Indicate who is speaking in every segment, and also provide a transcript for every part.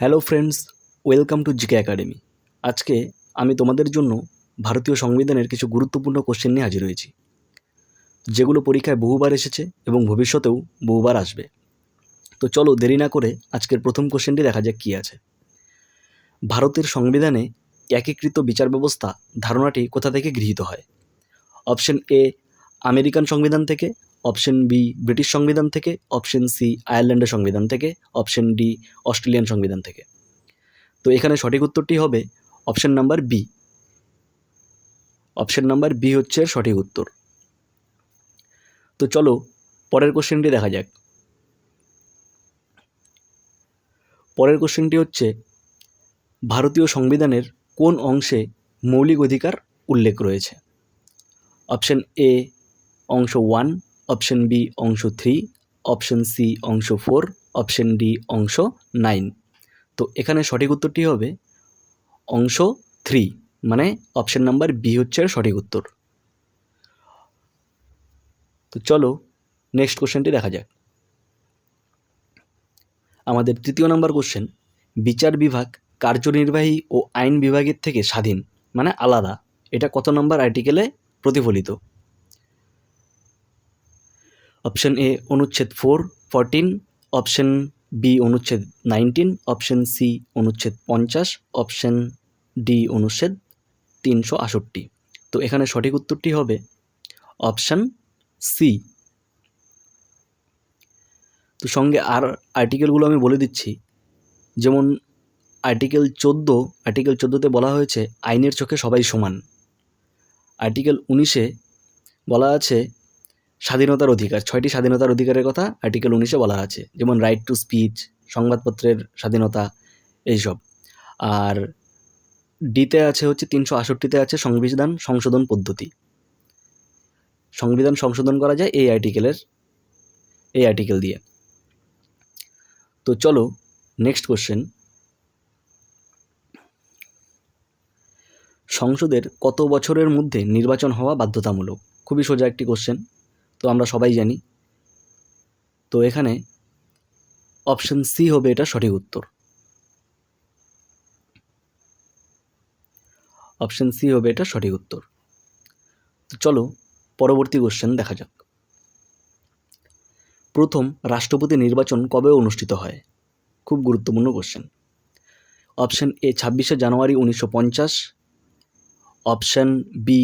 Speaker 1: Hello friends, welcome to GK academy. আজকে আমি তোমাদের জন্য ভারতীয় সংবিধানের কিছু গুরুত্বপূর্ণ কোশ্চেন নিয়ে হাজির হয়েছি। যেগুলো পরীক্ষায় বহুবার এসেছে এবং ভবিষ্যতেও বহুবার আসবে। তো চলো দেরি না করে আজকের প্রথম কোশ্চেনটি দেখা যাক কী আছে। ভারতের সংবিধানে একীকৃত বিচার ব্যবস্থা ধারণাটি কোথা থেকে গৃহীত হয়? অপশন এ আমেরিকান সংবিধান থেকে, অপশন বি, ব্রিটিশ সংবিধান থেকে, অপশন সি, আয়ারল্যান্ডের সংবিধান থেকে, অপশন ডি, অস্ট্রেলিয়ান সংবিধান থেকে। তো এখানে সঠিক উত্তরটি হবে option number B. Option number B হচ্ছে সঠিক উত্তর। তো চলো পরের কোশ্চেনটি দেখা যাক। পরের কোশ্চেনটি হচ্ছে, ভারতীয় সংবিধানের কোন অংশে মৌলিক অধিকার উল্লেখ রয়েছে? অপশন এ অংশ ওয়ান, অপশন বি অংশ থ্রি, অপশন সি অংশ ফোর, অপশন ডি অংশ নাইন। তো এখানে সঠিক উত্তরটি হবে অংশ থ্রি মানে অপশন নাম্বার বি হচ্ছে সঠিক উত্তর। তো চলো নেক্সট কোশ্চেনটি দেখা যাক। আমাদের তৃতীয় নম্বর কোশ্চেন, বিচার বিভাগ কার্যনির্বাহী ও আইন বিভাগের থেকে স্বাধীন মানে আলাদা, এটা কত নম্বর আর্টিকেলে প্রতিফলিত? অপশন এ অনুচ্ছেদ ফোর ফরটিন অপশন বি অনুচ্ছেদ নাইনটিন অপশন সি অনুচ্ছেদ পঞ্চাশ. অপশন ডি অনুচ্ছেদ তিনশো আষট্টি। তো এখানে সঠিক উত্তরটি হবে অপশান সি তো সঙ্গে আর আর্টিকেলগুলো আমি বলে দিচ্ছি। যেমন আর্টিকেল চোদ্দ আর্টিকেল চোদ্দোতে বলা হয়েছে, আইনের চোখে সবাই সমান। আর্টিকেল উনিশে বলা আছে স্বাধীনতার অধিকার, ছয়টি স্বাধীনতার অধিকারের কথা আর্টিকেল উনিশে বলা আছে, যেমন রাইট টু স্পিচ সংবাদপত্রের স্বাধীনতা, এইসব। আর ডিতে আছে হচ্ছে তিনশো আষট্টিতে আছে সংবিধান সংশোধন পদ্ধতি। সংবিধান সংশোধন করা যায় এই আর্টিকেলের এই আর্টিকেল দিয়ে। তো চলো নেক্সট কোশ্চেন সংসদের কত বছরের মধ্যে নির্বাচন হওয়া বাধ্যতামূলক? খুবই সোজা একটি কোশ্চেন তো আমরা সবাই জানি। তো এখানে অপশন সি হবে এটা সঠিক উত্তর। অপশন সি হবে এটা সঠিক উত্তর। তো চলো পরবর্তী কোশ্চেন দেখা যাক। প্রথম রাষ্ট্রপতি নির্বাচন কবে অনুষ্ঠিত হয়? খুব গুরুত্বপূর্ণ কোশ্চেন অপশন এ ছাব্বিশে জানুয়ারি উনিশশো পঞ্চাশ। অপশন বি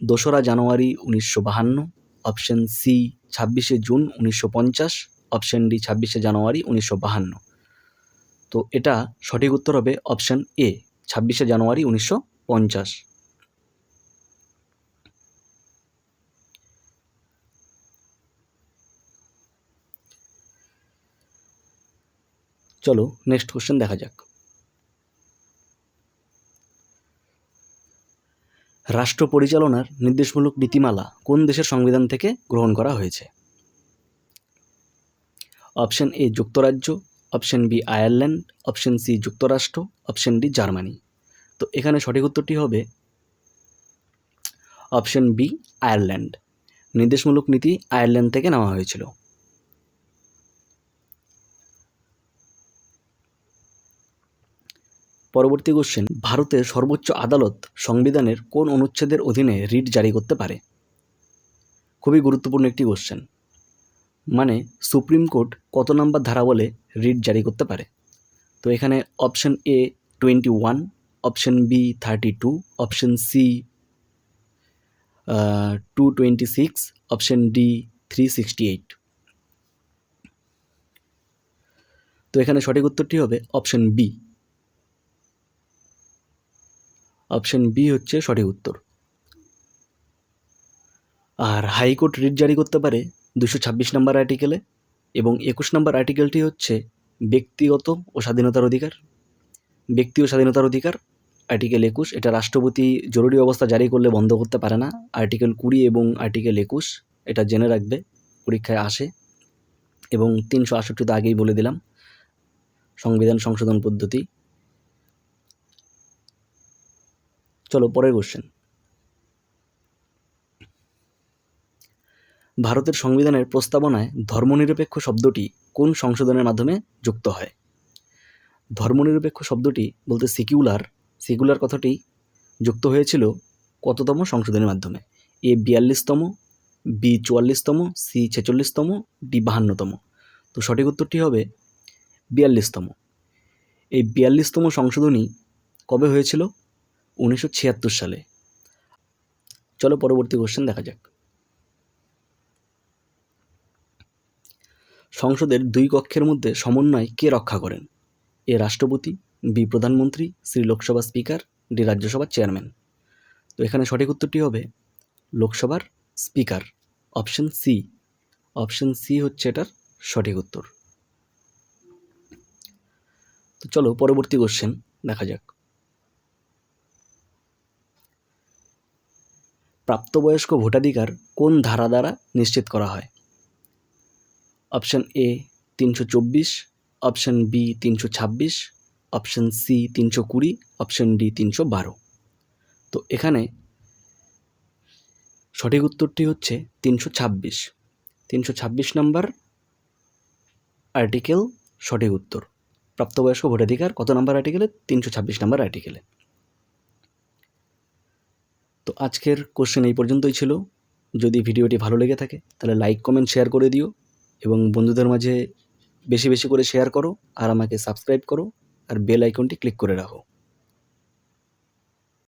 Speaker 1: দোসরা জানুয়ারি উনিশশো বাহান্ন। অপশন সি ছাব্বিশে জুন উনিশশো পঞ্চাশ, অপশন ডি ছাব্বিশে জানুয়ারি উনিশশো বাহান্ন। তো এটা সঠিক উত্তর হবে অপশন এ, ছাব্বিশে জানুয়ারি উনিশশো পঞ্চাশ। চলো নেক্সট কোশ্চেন দেখা যাক। রাষ্ট্র পরিচালনার নির্দেশমূলক নীতিমালা কোন দেশের সংবিধান থেকে গ্রহণ করা হয়েছে? অপশন এ যুক্তরাজ্য, option B Ireland, option C যুক্তরাষ্ট্র, অপশন ডি জার্মানি। তো এখানে সঠিক উত্তরটি হবে অপশন বি আয়ারল্যান্ড। নির্দেশমূলক নীতি আয়ারল্যান্ড থেকে নেওয়া হয়েছিল। পরবর্তী কোশ্চেন ভারতের সর্বোচ্চ আদালত সংবিধানের কোন অনুচ্ছেদের অধীনে রিট জারি করতে পারে? খুবই গুরুত্বপূর্ণ একটি কোশ্চেন মানে সুপ্রিম কোর্ট কত নাম্বার ধারা বলে রিট জারি করতে পারে? তো এখানে option A twenty one option B thirty two option C two twenty six option D three sixty eight তো এখানে সঠিক উত্তরটি হবে অপশন বি অপশন বি হচ্ছে সঠিক উত্তর। আর হাইকোর্ট রিট জারি করতে পারে দুশো ছাব্বিশ নম্বর আর্টিকেলে এবং একুশ নম্বর আর্টিকেলটি হচ্ছে ব্যক্তিগত ও স্বাধীনতার অধিকার। ব্যক্তি ও স্বাধীনতার অধিকার, আর্টিকেল একুশ, এটা রাষ্ট্রপতি জরুরি অবস্থা জারি করলে বন্ধ করতে পারে না। আর্টিকেল কুড়ি এবং আর্টিকেল একুশ, এটা জেনে রাখবে, পরীক্ষায় আসে। এবং তিনশো আষট্টিতে আগেই বলে দিলাম, সংবিধান সংশোধন পদ্ধতি চলো পরের কোশ্চেন ভারতের সংবিধানের প্রস্তাবনায় ধর্মনিরপেক্ষ শব্দটি কোন সংশোধনের মাধ্যমে যুক্ত হয়? ধর্মনিরপেক্ষ শব্দটি বলতে সিকিউলার সেকুলার কথাটি যুক্ত হয়েছিল কততম সংশোধনের মাধ্যমে? এ বিয়াল্লিশতম, বি চুয়াল্লিশতম, সি ছেচল্লিশতম, ডি বাহান্নতম। তো সঠিক উত্তরটি হবে বিয়াল্লিশতম। এই বিয়াল্লিশতম সংশোধনী কবে হয়েছিল? উনিশশো ছিয়াত্তর সালে। চলো পরবর্তী কোশ্চেন দেখা যাক। সংসদের দুই কক্ষের মধ্যে সমন্বয় কে রক্ষা করেন? এ রাষ্ট্রপতি, বি প্রধানমন্ত্রী শ্রী লোকসভা স্পিকার, ডি রাজ্যসভার চেয়ারম্যান। তো এখানে সঠিক উত্তরটি হবে লোকসভার speaker, option C. Option C হচ্ছে এটার সঠিক উত্তর। তো চলো পরবর্তী কোশ্চেন দেখা যাক। প্রাপ্তবয়স্ক ভোটাধিকার কোন ধারা দ্বারা নিশ্চিত করা হয়? অপশন এ তিনশো চব্বিশ, অপশন বি তিনশো ছাব্বিশ, অপশন সি তিনশো কুড়ি, অপশন ডি তিনশো বারো। তো এখানে সঠিক উত্তরটি হচ্ছে তিনশো ছাব্বিশ। তিনশো ছাব্বিশ নম্বর আর্টিকেল সঠিক উত্তর। প্রাপ্তবয়স্ক ভোটাধিকার কত নম্বর আর্টিকেলে তিনশো ছাব্বিশ নম্বর আর্টিকেলে তো আজকের কোশ্চেন এই পর্যন্তই ছিল। যদি ভিডিওটি ভালো লেগে থাকে, তাহলে লাইক কমেন্ট শেয়ার করে দিও এবং বন্ধুদের মাঝে বেশি বেশি করে শেয়ার করো আর আমাকে সাবস্ক্রাইব করো আর বেল আইকনটি ক্লিক করে রাখো।